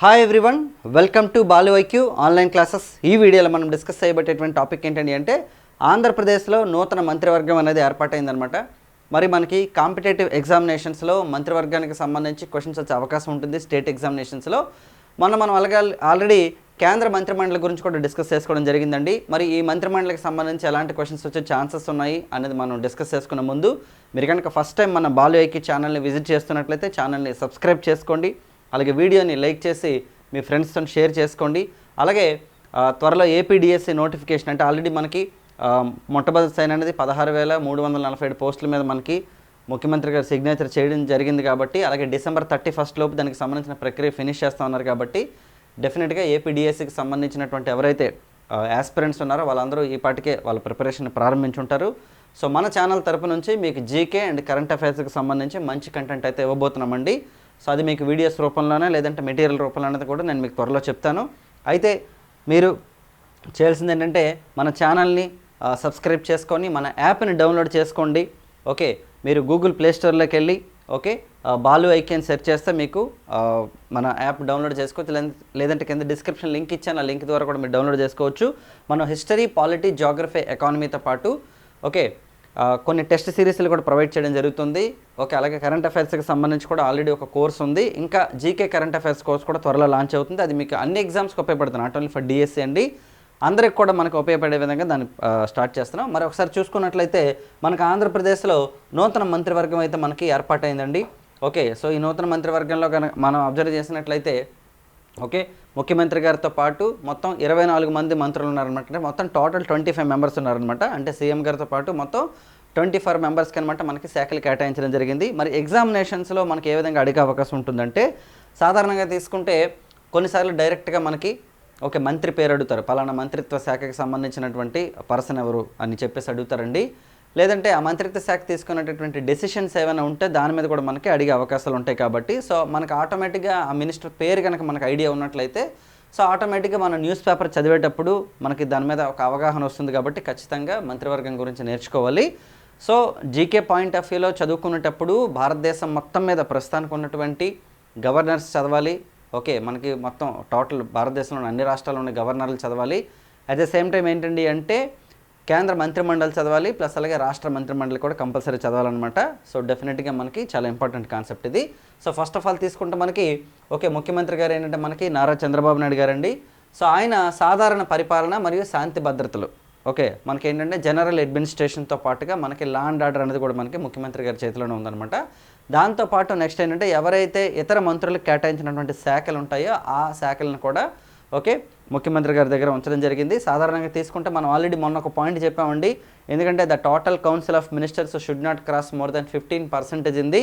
Hi everyone welcome to Balu IQ online classes ఈ వీడియోలో మనం డిస్కస్ చేయబట్టేటువంటి టాపిక్ ఏంటండి అంటే ఆంధ్రప్రదేశ్లో నూతన మంత్రివర్గం అనేది ఏర్పాటైందనమాట మరి మనకి కాంపిటేటివ్ ఎగ్జామినేషన్స్లో మంత్రివర్గానికి సంబంధించి క్వశ్చన్స్ వచ్చే అవకాశం ఉంటుంది. స్టేట్ ఎగ్జామినేషన్స్లో మొన్న మనం అలాగే ఆల్రెడీ కేంద్ర మంత్రిమండలి గురించి కూడా డిస్కస్ చేసుకోవడం జరిగిందండి. మరి ఈ మంత్రిమండలికి సంబంధించి ఎలాంటి క్వశ్చన్స్ వచ్చే ఛాన్సెస్ ఉన్నాయి అనేది మనం డిస్కస్ చేసుకునే ముందు మీరు కనుక ఫస్ట్ టైం మన బాలు ఐక్యూ ఛానల్ని విజిట్ చేస్తున్నట్లయితే ఛానల్ని సబ్స్క్రైబ్ చేసుకోండి. అలాగే వీడియోని లైక్ చేసి మీ ఫ్రెండ్స్తో షేర్ చేసుకోండి. అలాగే త్వరలో ఏపీడిఎస్సి నోటిఫికేషన్ అంటే ఆల్రెడీ మనకి మొట్టమొదటి సైన్ అనేది పదహారు వేల మూడు వందల నలభై ఏడు పోస్టుల మీద మనకి ముఖ్యమంత్రి గారు సిగ్నేచర్ చేయడం జరిగింది కాబట్టి అలాగే డిసెంబర్ థర్టీ ఫస్ట్ లోపు దానికి సంబంధించిన ప్రక్రియ ఫినిష్ చేస్తా ఉన్నారు కాబట్టి డెఫినెట్గా ఏపీడిఎస్సికి సంబంధించినటువంటి ఎవరైతే యాస్పిరెంట్స్ ఉన్నారో వాళ్ళందరూ ఈ పాటికే వాళ్ళ ప్రిపరేషన్ ప్రారంభించుంటారు. సో మన ఛానల్ తరపు నుంచి మీకు జీకే అండ్ కరెంట్ అఫైర్స్కి సంబంధించి మంచి కంటెంట్ అయితే ఇవ్వబోతున్నామండి. సో అది మీకు వీడియోస్ రూపంలోనే లేదంటే మెటీరియల్ రూపంలోనే కూడా నేను మీకు త్వరలో చెప్తాను. అయితే మీరు చేయాల్సింది ఏంటంటే మన ఛానల్ని సబ్స్క్రైబ్ చేసుకొని మన యాప్ని డౌన్లోడ్ చేసుకోండి. ఓకే? మీరు గూగుల్ ప్లేస్టోర్లోకి వెళ్ళి ఓకే? బాలు ఐకెన్ సెర్చ్ చేస్తే మీకు మన యాప్ డౌన్లోడ్ చేసుకోవచ్చు. లేదంటే- కింద డిస్క్రిప్షన్ లింక్ ఇచ్చాను. ఆ లింక్ ద్వారా కూడా మీరు డౌన్లోడ్ చేసుకోవచ్చు. మనం హిస్టరీ పాలిటీ జాగ్రఫీ ఎకానమీతో పాటు ఓకే? కొన్ని టెస్ట్ సిరీస్లు కూడా ప్రొవైడ్ చేయడం జరుగుతుంది. ఓకే అలాగే కరెంట్ అఫైర్స్కి సంబంధించి కూడా ఆల్రెడీ ఒక కోర్స్ ఉంది. ఇంకా జీకే కరెంట్ అఫైర్స్ కోర్స్ కూడా త్వరలో లాంచ్ అవుతుంది. అది మీకు అన్ని ఎగ్జామ్స్కి ఉపయోగపడుతుంది. నాట్ ఓన్లీ ఫర్ డిఎస్సీ అండి. అందరికి కూడా మనకు ఉపయోగపడే విధంగా దాన్ని స్టార్ట్ చేస్తున్నాం. మరి ఒకసారి చూసుకున్నట్లయితే మనకు ఆంధ్రప్రదేశ్లో నూతన మంత్రివర్గం అయితే మనకి ఏర్పాటైందండి. ఓకే సో ఈ నూతన మంత్రివర్గంలో కనుక మనం అబ్జర్వ్ చేసినట్లయితే ఓకే? ముఖ్యమంత్రి గారితో పాటు మొత్తం ఇరవై నాలుగు మంది మంత్రులు ఉన్నారనమాట అంటే మొత్తం టోటల్ ట్వంటీ ఫైవ్ మెంబర్స్ ఉన్నారనమాట అంటే సీఎం గారితో పాటు మొత్తం ట్వంటీ ఫోర్ మెంబర్స్కి అనమాట మనకి శాఖలు కేటాయించడం జరిగింది. మరి ఎగ్జామినేషన్స్లో మనకి ఏ విధంగా అడిగే అవకాశం ఉంటుందంటే సాధారణంగా తీసుకుంటే కొన్నిసార్లు డైరెక్ట్గా మనకి ఓకే మంత్రి పేరు అడుగుతారు. పలానా మంత్రిత్వ శాఖకి సంబంధించినటువంటి పర్సన్ ఎవరు అని చెప్పేసి అడుగుతారండి. లేదంటే ఆ మంత్రిత్వ శాఖ తీసుకున్నటువంటి డెసిషన్స్ ఏమైనా ఉంటే దాని మీద కూడా మనకి అడిగే అవకాశాలు ఉంటాయి కాబట్టి సో మనకు ఆటోమేటిక్గా ఆ మినిస్టర్ పేరు కనుక మనకు ఐడియా ఉన్నట్లయితే సో ఆటోమేటిక్గా మనం న్యూస్ పేపర్ చదివేటప్పుడు మనకి దాని మీద ఒక అవగాహన వస్తుంది కాబట్టి ఖచ్చితంగా మంత్రివర్గం గురించి నేర్చుకోవాలి. సో జీకే పాయింట్ ఆఫ్ వ్యూలో చదువుకునేటప్పుడు భారతదేశం మొత్తం మీద ప్రస్తుతానికి ఉన్నటువంటి గవర్నర్స్ చదవాలి. ఓకే మనకి మొత్తం టోటల్ భారతదేశంలోని అన్ని రాష్ట్రాల్లో ఉన్న గవర్నర్లు చదవాలి. అట్ ద సేమ్ టైం ఏంటండి అంటే కేంద్ర మంత్రిమండలి చదవాలి ప్లస్ అలాగే రాష్ట్ర మంత్రిమండలి కూడా కంపల్సరీ చదవాలన్నమాట. సో డెఫినెట్గా మనకి చాలా ఇంపార్టెంట్ కాన్సెప్ట్ ఇది. సో ఫస్ట్ ఆఫ్ ఆల్ తీసుకుంటే మనకి ఓకే ముఖ్యమంత్రి గారు ఏంటంటే మనకి నారా చంద్రబాబు నాయుడు గారండి. సో ఆయన సాధారణ పరిపాలన మరియు శాంతి భద్రతలు. ఓకే మనకి ఏంటంటే జనరల్ అడ్మినిస్ట్రేషన్తో పాటుగా మనకి లా అండ్ ఆర్డర్ అనేది కూడా మనకి ముఖ్యమంత్రి గారి చేతిలోనే ఉందన్నమాట. దాంతోపాటు నెక్స్ట్ ఏంటంటే ఎవరైతే ఇతర మంత్రులకు కేటాయించినటువంటి శాఖలు ఉంటాయో ఆ శాఖలను కూడా ఓకే ముఖ్యమంత్రి గారి దగ్గర ఉంచడం జరిగింది. సాధారణంగా తీసుకుంటే మనం ఆల్రెడీ మొన్న ఒక పాయింట్ చెప్పామండి. ఎందుకంటే the total council of ministers should not cross more than fifteen percentage ఉంది.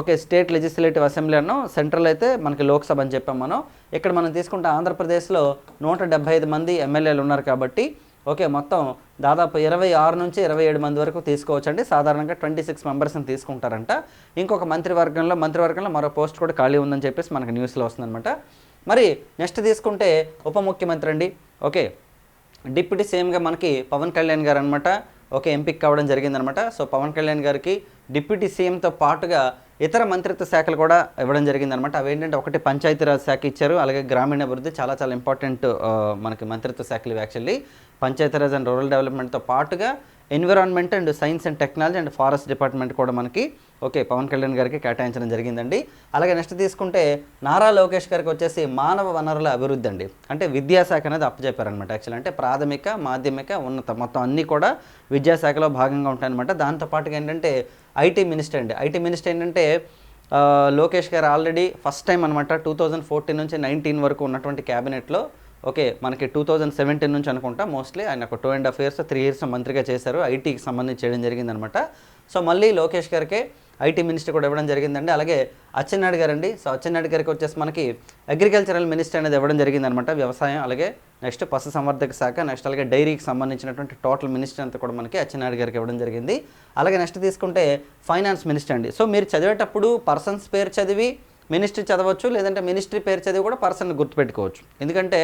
ఓకే స్టేట్ లెజిస్లేటివ్ అసెంబ్లీ అన్నో. సెంట్రల్ అయితే మనకి లోక్సభ అని చెప్పాం మనం. ఇక్కడ మనం తీసుకుంటే ఆంధ్రప్రదేశ్లో నూట డెబ్బై ఐదు మంది ఎమ్మెల్యేలు ఉన్నారు కాబట్టి ఓకే మొత్తం దాదాపు ఇరవై ఆరు నుంచి ఇరవై ఏడు మంది వరకు తీసుకోవచ్చండి. సాధారణంగా ట్వంటీ సిక్స్ మెంబర్స్ని తీసుకుంటారంట. ఇంకొక మంత్రివర్గంలో మంత్రివర్గంలో మరో పోస్ట్ కూడా ఖాళీ ఉందని చెప్పేసి మనకు న్యూస్లో వస్తుందన్నమాట. మరి నెక్స్ట్ తీసుకుంటే ఉప ముఖ్యమంత్రి అండి. ఓకే. డిప్యూటీ సీఎంగా మనకి పవన్ కళ్యాణ్ గారు అనమాట ఓకే ఎంపిక కావడం జరిగిందనమాట సో పవన్ కళ్యాణ్ గారికి డిప్యూటీ సీఎంతో పాటుగా ఇతర మంత్రిత్వ శాఖలు కూడా ఇవ్వడం జరిగిందనమాట అవి ఏంటంటే ఒకటి పంచాయతీరాజ్ శాఖ ఇచ్చారు అలాగే గ్రామీణాభివృద్ధి చాలా చాలా ఇంపార్టెంట్ మనకి మంత్రిత్వ శాఖలు యాక్చువల్లీ. పంచాయతీరాజ్ అండ్ రూరల్ డెవలప్మెంట్తో పాటుగా environment and science and technology and forest department కూడా మనకి ఓకే పవన్ కళ్యాణ్ గారికి కేటాయించడం జరిగిందండి. అలాగే నెక్స్ట్ తీసుకుంటే నారా లోకేష్ గారికి వచ్చేసి మానవ వనరుల అభివృద్ధి అండి. అంటే విద్యాశాఖ అనేది అప్పచెప్పారనమాట యాక్చువల్ అంటే ప్రాథమిక మాధ్యమిక ఉన్నత మొత్తం అన్నీ కూడా విద్యాశాఖలో భాగంగా ఉంటాయన్నమాట. దాంతోపాటుగా ఏంటంటే ఐటీ మినిస్టర్ అండి. ఐటీ మినిస్టర్ ఏంటంటే లోకేష్ గారు ఆల్రెడీ ఫస్ట్ టైం అనమాట టూ థౌజండ్ ఫోర్టీన్ నుంచి నైన్టీన్ వరకు ఉన్నటువంటి క్యాబినెట్లో ఓకే మనకి టూ థౌజండ్ సెవెంటీన్ నుంచి అనుకుంటా మోస్ట్లీ ఆయన ఒక two and half years three years మంత్రిగా చేశారు. ఐటీకి సంబంధించి చేయడం జరిగిందనమాట సో మళ్ళీ లోకేష్ గారికి ఐటీ మినిస్టర్ కూడా ఇవ్వడం జరిగిందండి. అలాగే అచ్చెన్నాయుడు గారండి. సో అచ్చెన్నాయుడు గారికి వచ్చేసి మనకి అగ్రికల్చరల్ మినిస్టర్ అనేది ఇవ్వడం జరిగిందనమాట వ్యవసాయం. అలాగే నెక్స్ట్ పశు సంవర్ధక శాఖ నెక్స్ట్ అలాగే డైరీకి సంబంధించినటువంటి టోటల్ మినిస్టర్ అంతా కూడా మనకి అచ్చెన్నాయుడు గారికి ఇవ్వడం జరిగింది. అలాగే నెక్స్ట్ తీసుకుంటే ఫైనాన్స్ మినిస్టర్ అండి. సో మీరు చదివేటప్పుడు పర్సన్స్ పేరు చదివి మినిస్ట్రీ చదవచ్చు లేదంటే మినిస్ట్రీ పేరు చదివి కూడా పర్సన్ గుర్తుపెట్టుకోవచ్చు. ఎందుకంటే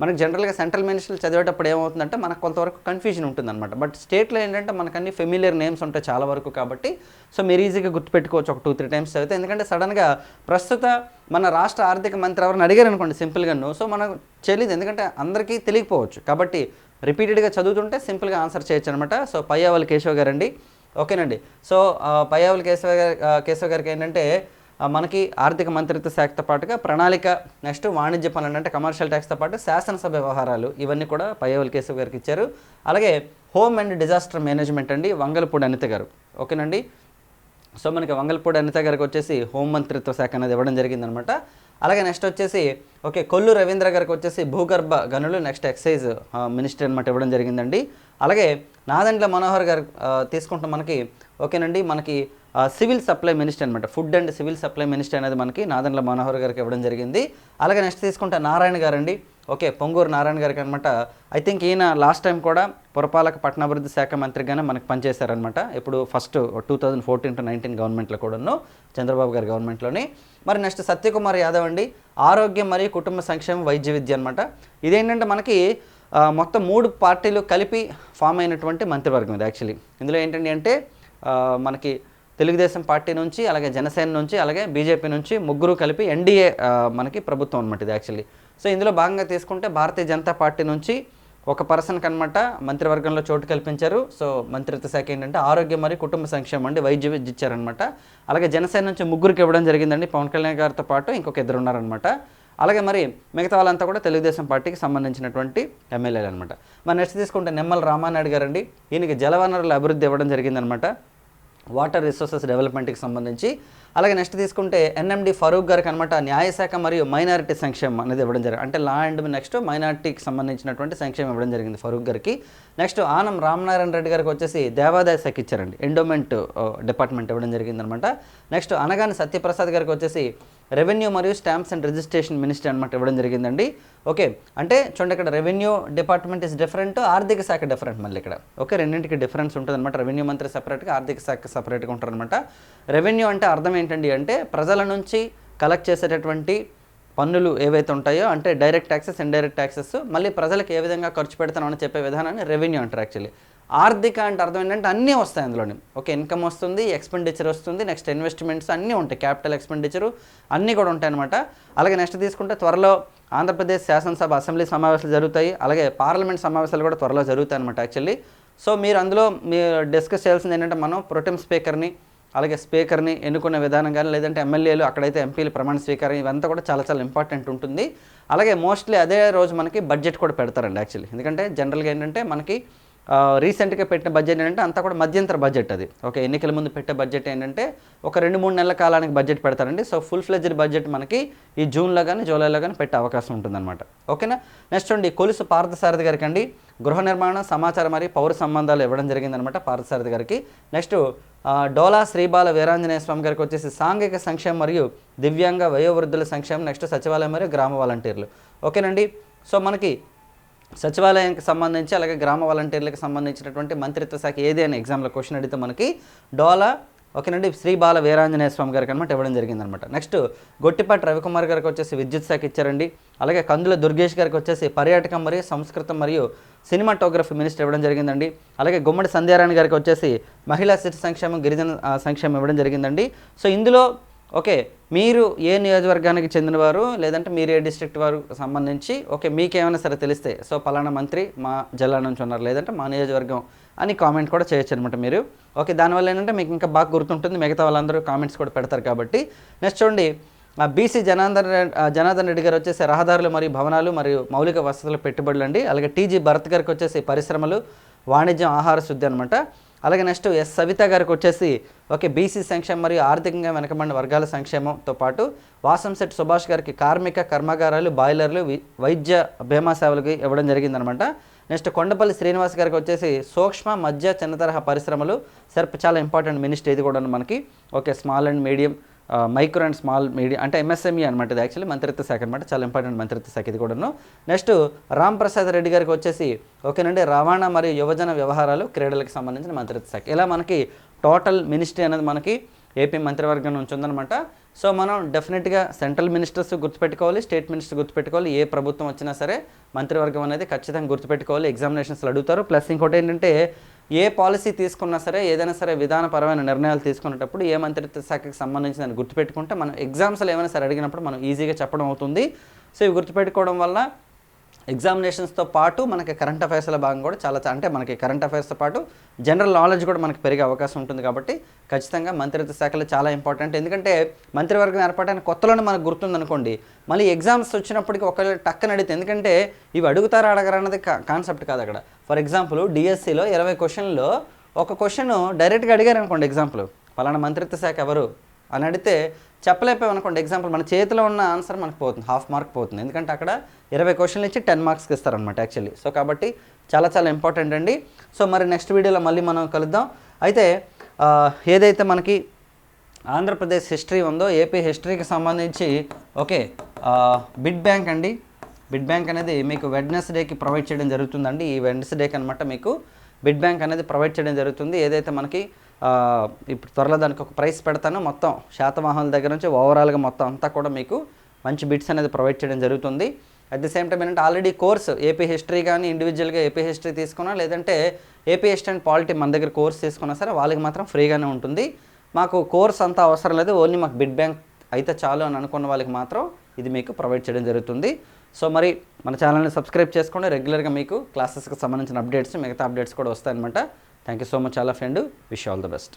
మనకు జనరల్గా సెంట్రల్ మినిస్ట్రీ చదివేటప్పుడు ఏమవుతుందంటే మనకు కొంతవరకు కన్ఫ్యూజన్ ఉంటుందన్నమాట. బట్ స్టేట్లో ఏంటంటే మనకు అన్ని ఫెమిలియర్ నేమ్స్ ఉంటాయి చాలా వరకు కాబట్టి సో మీరు ఈజీగా గుర్తుపెట్టుకోవచ్చు ఒక టూ త్రీ టైమ్స్ చదివితే. ఎందుకంటే సడన్గా ప్రస్తుత మన రాష్ట్ర ఆర్థిక మంత్రి ఎవరిని అడిగారు అనుకోండి సింపుల్గాను సో మనకు తెలియదు. ఎందుకంటే అందరికీ తెలియకపోవచ్చు. కాబట్టి రిపీటెడ్గా చదువుతుంటే సింపుల్గా ఆన్సర్ చేయొచ్చు అనమాట సో పయ్యావల్ కేశవ్ గారండి. ఓకేనండి. సో పయ్యావల్ కేశవ గారి కేశవ్ గారికి ఏంటంటే మనకి ఆర్థిక మంత్రిత్వ శాఖతో పాటుగా ప్రణాళిక నెక్స్ట్ వాణిజ్య పనులు అంటే కమర్షియల్ ట్యాక్స్తో పాటు శాసనసభ వ్యవహారాలు ఇవన్నీ కూడా పయ్యావల్ కేశవ్ గారికి ఇచ్చారు. అలాగే హోమ్ అండ్ డిజాస్టర్ మేనేజ్మెంట్ అండి వంగలపూడి అనిత గారు. ఓకేనండి? సో మనకి వంగలపూడి అనిత గారికి వచ్చేసి హోం మంత్రిత్వ శాఖ అనేది ఇవ్వడం జరిగిందనమాట. అలాగే నెక్స్ట్ వచ్చేసి ఓకే కొల్లు రవీంద్ర గారికి వచ్చేసి భూగర్భ గనులు నెక్స్ట్ ఎక్సైజ్ మినిస్టర్ అనమాట ఇవ్వడం జరిగిందండి. అలాగే నాదండ్ల మనోహర్ గారు తీసుకుంటున్న తీసుకుంటే మనకి ఓకేనండి మనకి సివిల్ సప్లై మినిస్టర్ అనమాట food and civil supply minister అనేది మనకి నాదండ్ల మనోహర్ గారికి ఇవ్వడం జరిగింది. అలాగే నెక్స్ట్ తీసుకుంటే నారాయణ గారండి. ఓకే పొంగూరు నారాయణ గారికి అనమాట ఐ థింక్ ఈయన లాస్ట్ టైం కూడా పురపాలక పట్టణాభివృద్ధి శాఖ మంత్రిగానే మనకు పనిచేశారనమాట ఇప్పుడు first two thousand fourteen to nineteen గవర్నమెంట్లో కూడాను చంద్రబాబు గారి గవర్నమెంట్లోని మరి నెక్స్ట్ సత్యకుమార్ యాదవ్ అండి. ఆరోగ్యం మరియు కుటుంబ సంక్షేమ వైద్య విద్య అనమాట ఇదేంటంటే మనకి మొత్తం మూడు పార్టీలు కలిపి ఫామ్ అయినటువంటి మంత్రివర్గం ఇది యాక్చువల్లీ ఇందులో ఏంటంటే అంటే మనకి తెలుగుదేశం పార్టీ నుంచి అలాగే జనసేన నుంచి అలాగే బీజేపీ నుంచి ముగ్గురు కలిపి ఎన్డీఏ మనకి ప్రభుత్వం అనమాట ఇది యాక్చువల్లీ. సో ఇందులో భాగంగా తీసుకుంటే భారతీయ జనతా పార్టీ నుంచి ఒక పర్సన్కి అనమాట మంత్రివర్గంలో చోటు కల్పించారు. సో మంత్రిత్వ శాఖ ఏంటంటే ఆరోగ్యం మరియు కుటుంబ సంక్షేమం అండి వైద్య విద్య ఇచ్చారనమాట అలాగే జనసేన నుంచి ముగ్గురికి ఇవ్వడం జరిగిందండి పవన్ కళ్యాణ్ గారితో పాటు ఇంకొక ఇద్దరు ఉన్నారనమాట అలాగే మరి మిగతా వాళ్ళంతా కూడా తెలుగుదేశం పార్టీకి సంబంధించినటువంటి ఎమ్మెల్యేలు అనమాట మరి నెక్స్ట్ తీసుకుంటే నిమ్మల రామానాయుడు గారండి. ఈయనకి జలవనరుల అభివృద్ధి ఇవ్వడం జరిగిందనమాట వాటర్ రిసోర్సెస్ డెవలప్మెంట్కి సంబంధించి. అలాగే నెక్స్ట్ తీసుకుంటే ఎన్ఎండి ఫరూక్ గారికి అనమాట న్యాయశాఖ మరియు మైనారిటీ సంక్షేమం అనేది ఇవ్వడం జరిగింది. అంటే లా అండ్ నెక్స్ట్ మైనారిటీకి సంబంధించినటువంటి సంక్షేమం ఇవ్వడం జరిగింది ఫరూక్ గారికి. నెక్స్ట్ ఆనం రామనారాయణ రెడ్డి గారికి వచ్చేసి దేవాదాయ శాఖ ఇచ్చారండి. ఎండోమెంట్ డిపార్ట్మెంట్ ఇవ్వడం జరిగిందనమాట నెక్స్ట్ అనగాని సత్యప్రసాద్ గారికి వచ్చేసి రెవెన్యూ మరియు స్టాంప్స్ అండ్ రిజిస్ట్రేషన్ మినిస్టర్ అనమాట ఇవ్వడం జరిగిందండి. ఓకే అంటే చూడండి ఇక్కడ రెవెన్యూ డిపార్ట్మెంట్ ఇస్ డిఫరెంట్ ఆర్థిక శాఖ డిఫరెంట్ మళ్ళీ ఇక్కడ. ఓకే రెండింటికి డిఫరెన్స్ ఉంటుంది అనమాట రెవెన్యూ మంత్రి సపరేట్గా ఆర్థిక శాఖ సపరేట్గా ఉంటారనమాట రెవెన్యూ అంటే అర్థం ఏంటండి అంటే ప్రజల నుంచి కలెక్ట్ చేసేటటువంటి పన్నులు ఏవైతే ఉంటాయో అంటే డైరెక్ట్ ట్యాక్సెస్ ఇండైరెక్ట్ ట్యాక్సెస్ మళ్ళీ ప్రజలకు ఏ విధంగా ఖర్చు పెడతామని చెప్పే విధానాన్ని రెవెన్యూ అంటారు యాక్చువల్లీ. ఆర్థిక అంటే అర్థం ఏంటంటే అన్నీ వస్తాయి అందులోనే. ఓకే ఇన్కమ్ వస్తుంది ఎక్స్పెండిచర్ వస్తుంది నెక్స్ట్ ఇన్వెస్ట్మెంట్స్ అన్నీ ఉంటాయి. క్యాపిటల్ ఎక్స్పెండిచరు అన్నీ కూడా ఉంటాయి అనమాట అలాగే నెక్స్ట్ తీసుకుంటే త్వరలో ఆంధ్రప్రదేశ్ శాసనసభ అసెంబ్లీ సమావేశాలు జరుగుతాయి. అలాగే పార్లమెంట్ సమావేశాలు కూడా త్వరలో జరుగుతాయి అనమాట యాక్చువల్లీ. సో మీరు అందులో మీరు డిస్కస్ చేయాల్సింది ఏంటంటే మనం ప్రొటెం స్పీకర్ని అలాగే స్పీకర్ని ఎన్నుకునే విధానం కానీ లేదంటే ఎమ్మెల్యేలు అక్కడైతే ఎంపీలు ప్రమాణ స్వీకారం ఇవంతా కూడా చాలా చాలా ఇంపార్టెంట్ ఉంటుంది. అలాగే మోస్ట్లీ అదే రోజు మనకి బడ్జెట్ కూడా పెడతారండి యాక్చువల్లీ. ఎందుకంటే జనరల్గా ఏంటంటే మనకి రీసెంట్గా పెట్టిన బడ్జెట్ ఏంటంటే అంతా కూడా మధ్యంతర బడ్జెట్ అది. ఓకే ఎన్నికల ముందు పెట్టే బడ్జెట్ ఏంటంటే ఒక రెండు మూడు నెలల కాలానికి బడ్జెట్ పెడతారండి. సో ఫుల్ ఫ్లెజ్డ్ బడ్జెట్ మనకి ఈ జూన్లో కానీ జూలైలో కానీ పెట్టే అవకాశం ఉంటుందన్నమాట. ఓకేనా? నెక్స్ట్ అండి కొలుసు పార్థసారథి గారికి అండి. గృహ నిర్మాణం సమాచారం మరియు పౌర సంబంధాలు ఇవ్వడం జరిగిందనమాట పార్థసారథి గారికి. నెక్స్ట్ డోలా శ్రీబాల వీరాంజనేయ స్వామి గారికి వచ్చేసి సాంఘిక సంక్షేమం మరియు దివ్యాంగ వయోవృద్ధుల సంక్షేమం. నెక్స్ట్ సచివాలయం మరియు గ్రామ వాలంటీర్లు. ఓకేనండి? సో మనకి సచివాలయానికి సంబంధించి అలాగే గ్రామ వాలంటీర్లకు సంబంధించినటువంటి మంత్రిత్వ శాఖ ఏది అని ఎగ్జామ్లో క్వశ్చన్ అడిగితే మనకి డోలా ఓకేనండి? శ్రీ బాల వీరాంజనేయ స్వామి గారికి అనమాట ఇవ్వడం జరిగిందనమాట నెక్స్ట్ గొట్టిపాటి రవికుమార్ గారికి వచ్చేసి విద్యుత్ శాఖ ఇచ్చారండి. అలాగే కందుల దుర్గేష్ గారికి వచ్చేసి పర్యాటకం మరియు సంస్కృతం మరియు సినిమాటోగ్రఫీ మినిస్టర్ ఇవ్వడం జరిగిందండి. అలాగే గుమ్మడి సంధ్యారాయణ గారికి వచ్చేసి మహిళా శిశు సంక్షేమం గిరిజన సంక్షేమం ఇవ్వడం జరిగిందండి. సో ఇందులో ఓకే మీరు ఏ నియోజకవర్గానికి చెందినవారు? లేదంటే మీరు ఏ డిస్ట్రిక్ట్ వారు సంబంధించి? ఓకే మీకేమైనా సరే తెలిస్తే. సో పలానా మంత్రి మా జిల్లా నుంచి ఉన్నారు. లేదంటే మా నియోజకవర్గం అని కామెంట్ కూడా చేయొచ్చు అనమాట మీరు. ఓకే దానివల్ల ఏంటంటే మీకు ఇంకా బాగా గుర్తుంటుంది. మిగతా వాళ్ళందరూ కామెంట్స్ కూడా పెడతారు కాబట్టి. నెక్స్ట్ చూడండి. ఆ బీసీ జనార్దన్ జనార్దన్ రెడ్డి గారు వచ్చేసి రహదారులు మరియు భవనాలు మరియు మౌలిక వసతుల పెట్టుబడులు అండి. అలాగే టీజీ భరత్ గారికి వచ్చేసి పరిశ్రమలు వాణిజ్యం ఆహార శుద్ధి అనమాట అలాగే నెక్స్ట్ ఎస్ సవిత గారికి వచ్చేసి ఓకే బీసీ సంక్షేమం మరియు ఆర్థికంగా వెనకబడిన వర్గాల సంక్షేమంతో పాటు వాసంశెట్టి సుభాష్ గారికి కార్మిక కర్మాగారాలు బాయిలర్లు వైద్య బీమా సేవలకు ఇవ్వడం జరిగిందనమాట. నెక్స్ట్ కొండపల్లి శ్రీనివాస్ గారికి వచ్చేసి సూక్ష్మ మధ్య చిన్న తరహా పరిశ్రమలు సెర్ప్ చాలా ఇంపార్టెంట్ మినిస్టర్ ఇది కూడా మనకి. Okay small and medium micro and small medium అంటే ఎంఎస్ఎంఈ అనమాట ఇది యాక్చువల్లీ మంత్రిత్వ శాఖ అనమాట చాలా ఇంపార్టెంట్ మంత్రిత్వ శాఖ ఇది కూడాను. నెక్స్ట్ రామ్ ప్రసాద్ రెడ్డి గారికి వచ్చేసి ఓకేనండి రవాణా మరియు యువజన వ్యవహారాలు క్రీడలకు సంబంధించిన మంత్రిత్వ శాఖ. ఇలా మనకి టోటల్ మినిస్ట్రీ అనేది మనకి ఏపీ మంత్రివర్గం నుంచి ఉందన్నమాట. సో మనం డెఫినెట్గా సెంట్రల్ మినిస్టర్స్ గుర్తుపెట్టుకోవాలి స్టేట్ మినిస్టర్ గుర్తుపెట్టుకోవాలి ఏ ప్రభుత్వం వచ్చినా సరే మంత్రివర్గం అనేది ఖచ్చితంగా గుర్తుపెట్టుకోవాలి ఎగ్జామినేషన్స్లో అడుగుతారు. ప్లస్ ఇంకోటి ఏంటంటే ఏ పాలసీ తీసుకున్నా సరే ఏదైనా సరే విధానపరమైన నిర్ణయాలు తీసుకునేటప్పుడు ఏ మంత్రిత్వ శాఖకి సంబంధించి దాన్ని గుర్తుపెట్టుకుంటే మనం ఎగ్జామ్స్లో ఏమైనా సరే అడిగినప్పుడు మనం ఈజీగా చెప్పడం అవుతుంది. సో ఇవి గుర్తుపెట్టుకోవడం వల్ల ఎగ్జామినేషన్స్తో పాటు మనకి కరెంట్ అఫైర్స్లో భాగం కూడా చాలా అంటే మనకి కరెంట్ అఫైర్స్తో పాటు జనరల్ నాలెడ్జ్ కూడా మనకి పెరిగే అవకాశం ఉంటుంది కాబట్టి ఖచ్చితంగా మంత్రిత్వ శాఖలు చాలా ఇంపార్టెంట్. ఎందుకంటే మంత్రివర్గం ఏర్పాటైన కొత్తలోనే మనకు గుర్తుందనుకోండి మళ్ళీ ఎగ్జామ్స్ వచ్చినప్పటికీ ఒకవేళ టక్కన అడిగితే ఎందుకంటే ఇవి అడుగుతారా అడగరా అన్నది కాన్సెప్ట్ కాదు అక్కడ. ఫర్ ఎగ్జాంపుల్ డిఎస్సిలో ఇరవై క్వశ్చన్లో ఒక క్వశ్చన్ డైరెక్ట్గా అడిగారు అనుకోండి ఎగ్జాంపుల్ పలానా మంత్రిత్వ శాఖ ఎవరు? అని అడిగితే చెప్పలేకపోయాం అనుకోండి ఎగ్జాంపుల్ మన చేతిలో ఉన్న ఆన్సర్ మనకు పోతుంది హాఫ్ మార్క్ పోతుంది. ఎందుకంటే అక్కడ ఇరవై క్వశ్చన్లు ఇచ్చి టెన్ మార్క్స్కి ఇస్తారనమాట యాక్చువల్లీ సో కాబట్టి చాలా చాలా ఇంపార్టెంట్ అండి. సో మరి నెక్స్ట్ వీడియోలో మళ్ళీ మనం కలుద్దాం. అయితే ఏదైతే మనకి ఆంధ్రప్రదేశ్ హిస్టరీ ఉందో ఏపీ హిస్టరీకి సంబంధించి ఓకే బిడ్ బ్యాంక్ అండి. బిడ్ బ్యాంక్ అనేది మీకు వెడ్నెస్డేకి ప్రొవైడ్ చేయడం జరుగుతుందండి. ఈ వెడ్నెస్డేకి అనమాట మీకు బిడ్ బ్యాంక్ అనేది ప్రొవైడ్ చేయడం జరుగుతుంది. ఏదైతే మనకి ఇప్పుడు త్వరలో దానికి ఒక ప్రైస్ పెడతాను. మొత్తం శాతవాహనుల దగ్గర నుంచి ఓవరాల్గా మొత్తం అంతా కూడా మీకు మంచి బిట్స్ అనేది ప్రొవైడ్ చేయడం జరుగుతుంది. అట్ ది సేమ్ టైం ఏంటంటే ఆల్రెడీ కోర్స్ ఏపీ హిస్టరీ కానీ ఇండివిజువల్గా ఏపీ హిస్టరీ తీసుకున్నా లేదంటే ఏపీ హిస్టరీ అండ్ పాలిటీ మన దగ్గర కోర్స్ తీసుకున్నా సరే వాళ్ళకి మాత్రం ఫ్రీగానే ఉంటుంది. మాకు కోర్స్ అంతా అవసరం లేదు. ఓన్లీ మాకు బిడ్ బ్యాంక్ అయితే చాలు అని అనుకున్న వాళ్ళకి మాత్రం ఇది మీకు ప్రొవైడ్ చేయడం జరుగుతుంది. సో మరి మన ఛానల్ని సబ్స్క్రైబ్ చేసుకోండి. రెగ్యులర్గా మీకు క్లాసెస్కి సంబంధించిన అప్డేట్స్ మిగతా అప్డేట్స్ కూడా వస్తాయన్నమాట. థ్యాంక్ యూ సో మచ్ అలా friend wish all the best